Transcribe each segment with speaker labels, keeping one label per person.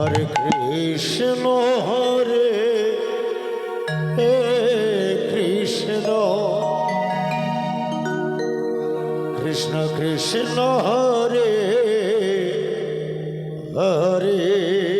Speaker 1: হরে Krishna হরে হে Krishna. Krishna Krishna Hare Hare.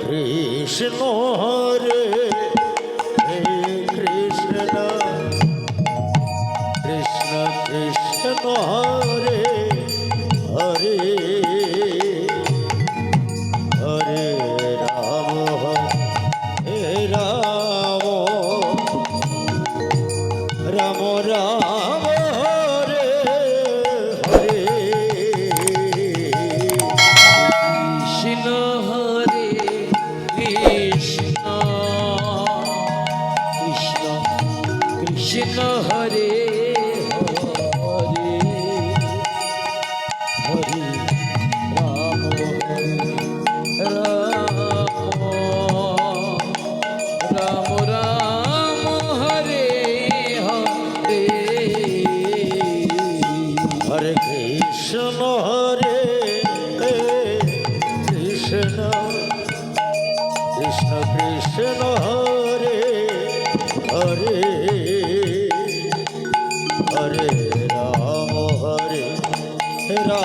Speaker 1: Krishna Hare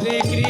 Speaker 1: Hare
Speaker 2: Krishna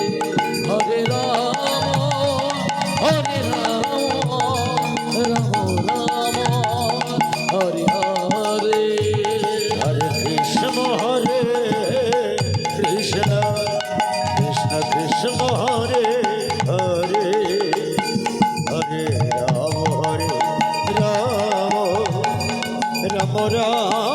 Speaker 2: Ram